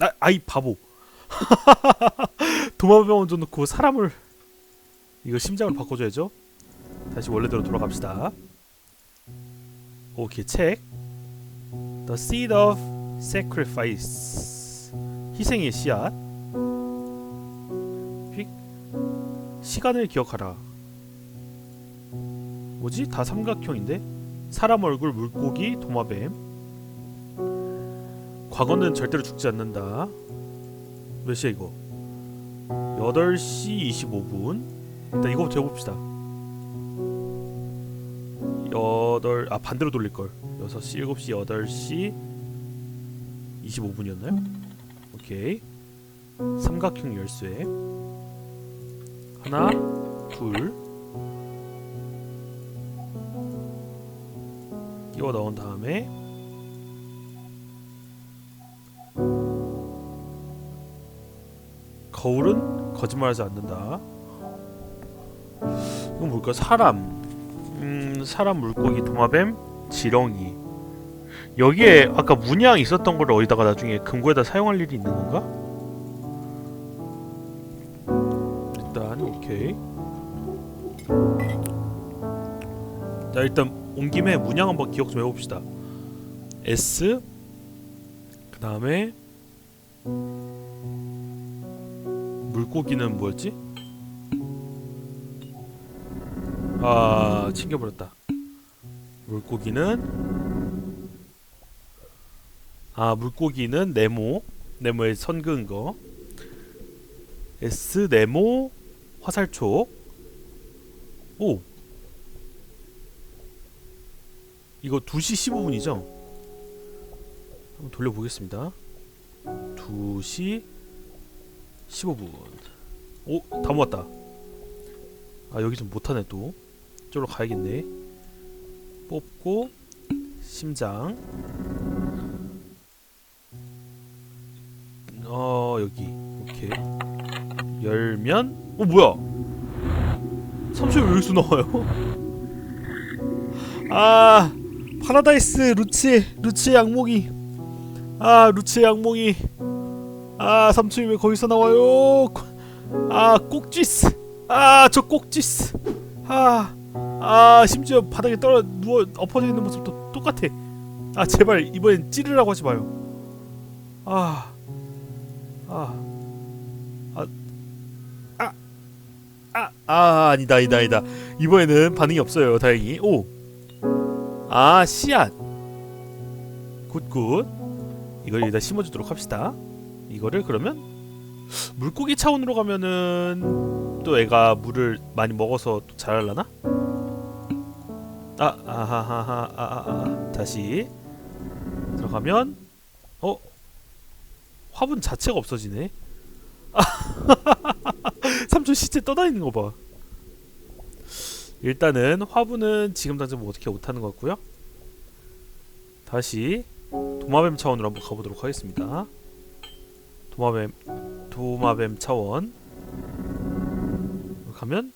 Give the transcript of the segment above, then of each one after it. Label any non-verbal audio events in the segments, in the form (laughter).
아, 아이 바보. (laughs) 도마뱀 얹어 놓고 사람을 이거 심장을 바꿔줘야죠. 다시 원래대로 돌아갑시다. 오케이 책. The seed of sacrifice. 희생의 씨앗. 휙. 시간을 기억하라. 뭐지? 다 삼각형인데? 사람 얼굴, 물고기, 도마뱀. 과거는 절대로 죽지 않는다. 몇 시야 이거? 8시 25분. 일단 이거부터 해봅시다. 8, 아 반대로 돌릴 걸. 6시, 7시, 8시 25분이었나요? 오케이. 삼각형 열쇠. 하나, 둘. 끼워 넣은 다음에 거울은 거짓말하지 않는다. 이건 뭘까? 사람, 음, 사람, 물고기, 도마뱀, 지렁이. 여기에 아까 문양 있었던 걸 어디다가 나중에 금고에다 사용할 일이 있는 건가? 일단 오케이. 자 일단 온 김에 문양 한번 기억 좀 해봅시다. S 그 다음에 물고기는 뭐였지? 아 챙겨버렸다. 물고기는 아 물고기는 네모 네모에 선 그은 거 S 네모 화살촉 오 이거 2시 15분이죠? 한번 돌려보겠습니다 2시 15분. 오! 다 모았다. 아 여기 좀 못하네 또. 저로 가야겠네. 뽑고 심장. 어 여기. 오케이. 열면 어 뭐야? 삼촌 왜 여기서 나와요? (laughs) 아 파라다이스 루치 루치 양몽이. 아 루치 양몽이 아 삼촌이 왜 거기서 나와요? 아 꼭지스 아 저 꼭지스 아, 아 심지어 바닥에 떨어 누워 엎어져 있는 모습도 똑같아 아 제발 이번엔 찌르라고 하지 마요 아 아, 아, 아, 아, 아, 아니다, 아니다, 아니다. 이번에는 반응이 없어요, 다행히. 오, 아, 씨앗. 굿굿. 이걸 여기다 심어주도록 합시다. 이거를 그러면 물고기 차원으로 가면은 또 애가 물을 많이 먹어서 또 자랄라나? 아, 아하하하, 아, 아, 아, 다시 들어가면 어 화분 자체가 없어지네. (laughs) 삼촌 시체 떠다니는 거 봐. 일단은 화분은 지금 당장 뭐 어떻게 못하는 것 같고요. 다시 도마뱀 차원으로 한번 가보도록 하겠습니다. 도마뱀 도마뱀 차원 가면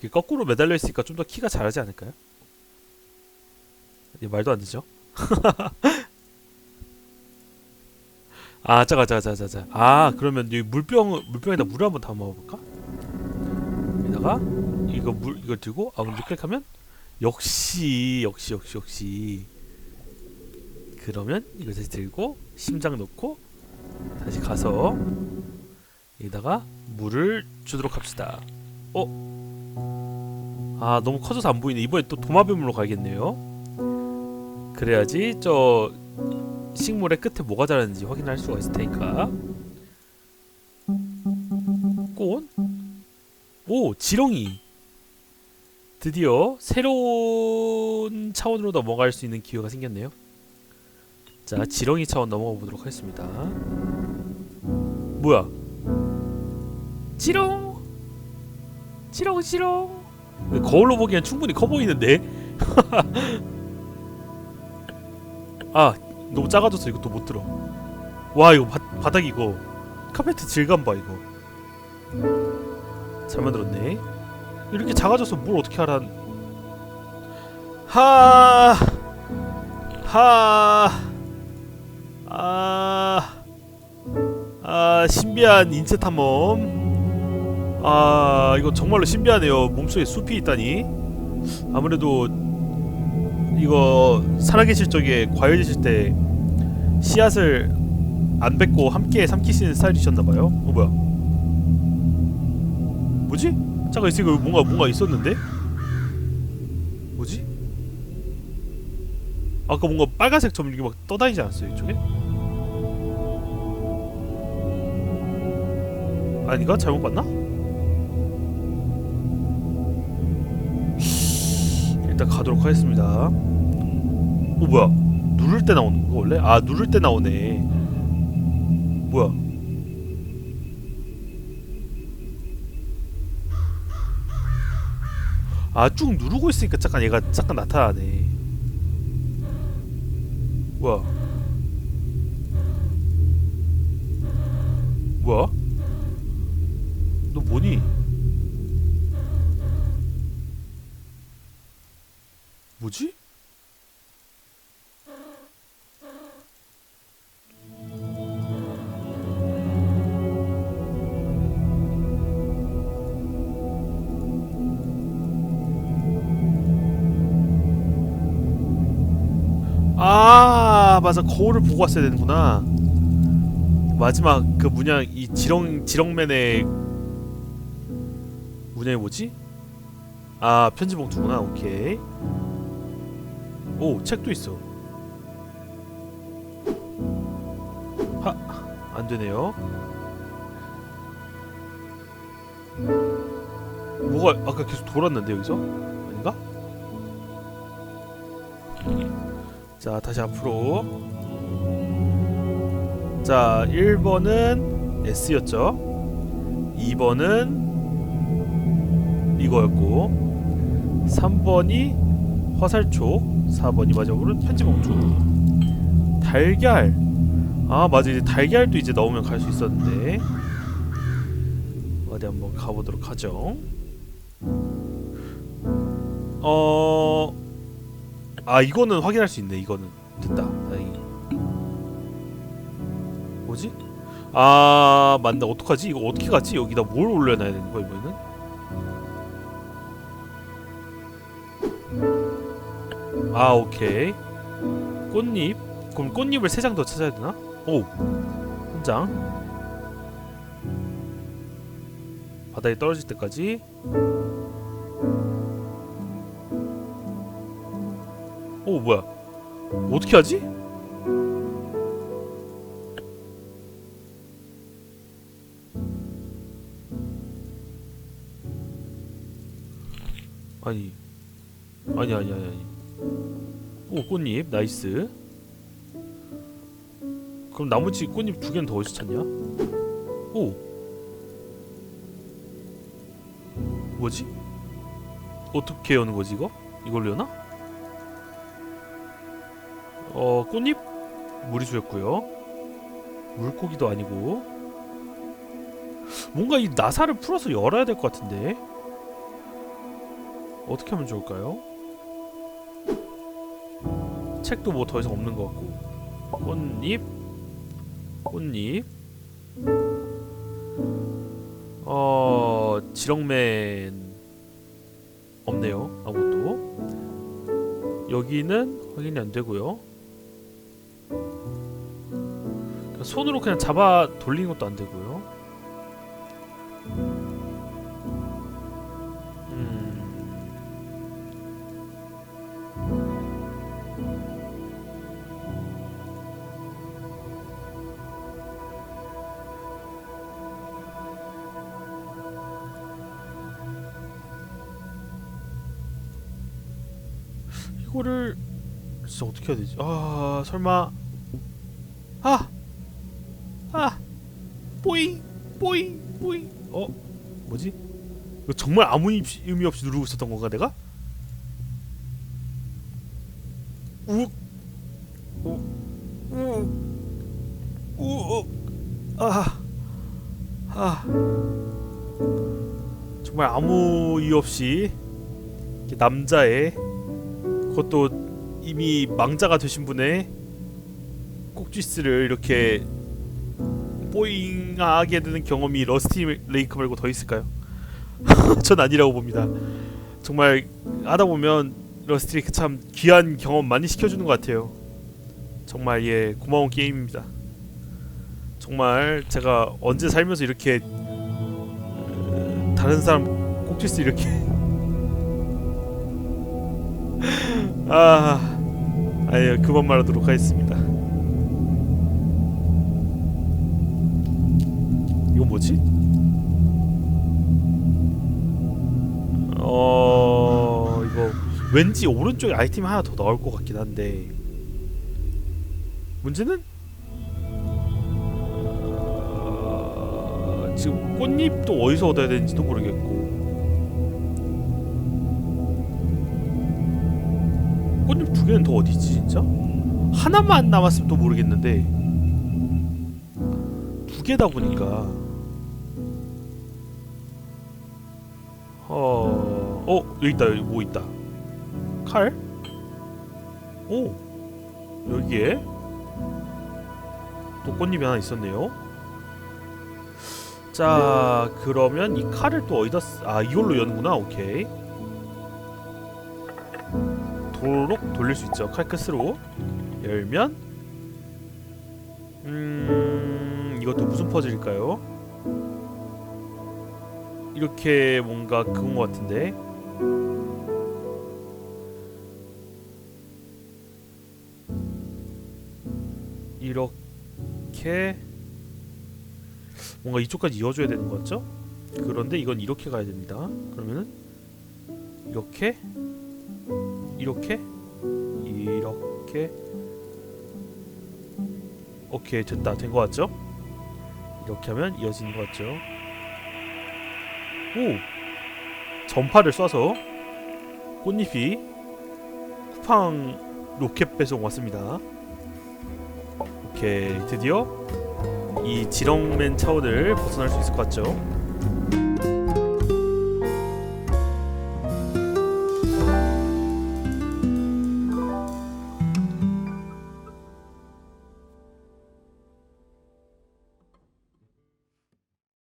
이게 거꾸로 매달려 있으니까 좀 더 키가 자라지 않을까요? 이 말도 안 되죠? (laughs) 아, 자가 자가 자가 자. 아, 그러면 이 물병 물병에다 물을 한번 담아 볼까? 여기다가 이거 물 이거 들고 아, 근데 클릭하면 역시 역시 역시 역시 그러면 이거 다시 들고 심장 넣고 다시 가서 여기다가 물을 주도록 합시다. 어? 아, 너무 커져서 안 보이네. 이번에 또 도마뱀으로 가야겠네요. 그래야지 저 식물의 끝에 뭐가 자라는지 확인할 수가 있을 테니까. 꽃? 오, 지렁이. 드디어 새로운 차원으로 넘어갈 수 있는 기회가 생겼네요. 자, 지렁이 차원 넘어가 보도록 하겠습니다. 뭐야? 지렁! 지렁, 지렁! 거울로 보기엔 충분히 커 보이는데? (laughs) 아, 너무 작아져서 또못 들어. 와 이거 바, 바닥 이거 카페트 질감 봐 이거. 잘 만들었네. 이렇게 작아져서 뭘 어떻게 하라. 하, 하, 아, 아 신비한 인체 탐험. 아 이거 정말로 신비하네요. 몸속에 숲이 있다니. 아무래도 이거 살아계실 적에 과일 드실 때 씨앗을 안 뱉고 함께 삼키시는 스타일이셨나봐요. 어 뭐야? 뭐지? 잠깐 있으니까 뭔가 뭔가 있었는데? 뭐지? 아까 뭔가 빨간색 점 이렇게 막 떠다니지 않았어요 이쪽에? 아닌가? 잘못 봤나? 일단 가도록 하겠습니다. 어 뭐야? 누를 때 나오는 거 원래? 아 누를 때 나오네. 뭐야? 아 쭉 누르고 있으니까 잠깐 얘가 잠깐 나타나네. 뭐야? 뭐야? 너 뭐니? 뭐지? 아 맞아 거울을 보고 왔어야 되는구나 마지막 그 문양 이 지렁 지렁맨의 문양이 뭐지? 아 편지 봉투구나 오케이 오 책도 있어 하 안되네요 뭐가 아까 계속 돌았는데 여기서? 아닌가? 자 다시 앞으로 자 1번은 S였죠 2번은 이거였고 3번이 화살촉 4번이 마지막으로 편지봉투 달걀. 아 맞아. 이제 달걀도 이제 넣으면 갈 수 있었는데. 어디 한번 가보도록 하죠. 어... 아 이거는 확인할 수 있네. 이거는. 됐다. 뭐지? 아 맞나 어떡하지? 이거 어떻게 가지? 여기다 뭘 올려놔야 되는 거야 이번에는? 아 오케이. 꽃잎. 그럼 꽃잎을 세 장 더 찾아야 되나? 오한 장. 바닥에 떨어질 때까지. 오 뭐야. 어떻게 하지? 아니. 아니 아니 아니 아니 오 꽃잎 나이스 그럼 나머지 꽃잎 두 개는 더 어디서 찾냐? 오 뭐지? 어떻게 여는 거지 이거? 이걸로 여나? 어 꽃잎 무리수였고요 물고기도 아니고 뭔가 이 나사를 풀어서 열어야 될 것 같은데 어떻게 하면 좋을까요? 책도 뭐 더 이상 없는 것 같고. 꽃잎? 꽃잎? 어 지렁맨 없네요 아무것도. 여기는 확인이 안 되고요. 그냥 손으로 그냥 잡아 돌리는 것도 안 되고요 이거를 진짜 어떻게 해야 되지? 아 설마 아! 아! 뽀잉! 뽀잉! 뽀잉! 어? 뭐지? 이거 정말 아무 의- 의미 없이 누르고 있었던 건가 내가? 욱! 우! 우! 우! 아! 아! 정말 아무 이유 없이 남자의 그것도 이미 망자가 되신 분의 꼭지스를 이렇게 뽀잉하게 되는 경험이 러스티 레이크 말고 더 있을까요? (laughs) 전 아니라고 봅니다. 정말 하다 보면 러스티 레이크 참 귀한 경험 많이 시켜주는 것 같아요. 정말 예 고마운 게임입니다. 정말 제가 언제 살면서 이렇게 어, 다른 사람 꼭지스 이렇게 (laughs) (laughs) 아 아예 그만 말하도록 하겠습니다. 이건 뭐지? 어 이거 왠지 오른쪽에 아이템 하나 더 나올 것 같긴 한데 문제는 어, 지금 꽃잎도 어디서 얻어야 되는지도 모르겠고 꽃잎 두 개는 더 어디 있지 진짜? 하나만 남았으면 또 모르겠는데. 두 개다 보니까. 어, 어 여기 있다 여기 뭐 있다. 칼? 오 여기에 또 꽃잎이 하나 있었네요. 자 그러면 이 칼을 또 어디다 쓰... 아 이걸로 여는구나. 오케이 도록 돌릴 수 있죠 칼끝으로 열면 음 이것도 무슨 퍼즐일까요? 이렇게 뭔가 그건 것 같은데 이렇게 뭔가 이쪽까지 이어줘야 되는 거 같죠? 그런데 이건 이렇게 가야 됩니다. 그러면은 이렇게 이렇게 이렇게 오케이 됐다 된거 같죠? 이렇게 하면 이어지는 거 같죠? 오 전파를 쏴서 꽃잎이 쿠팡 로켓 배송 왔습니다. 오케이 드디어 이 지렁맨 차원을 벗어날 수 있을 것 같죠?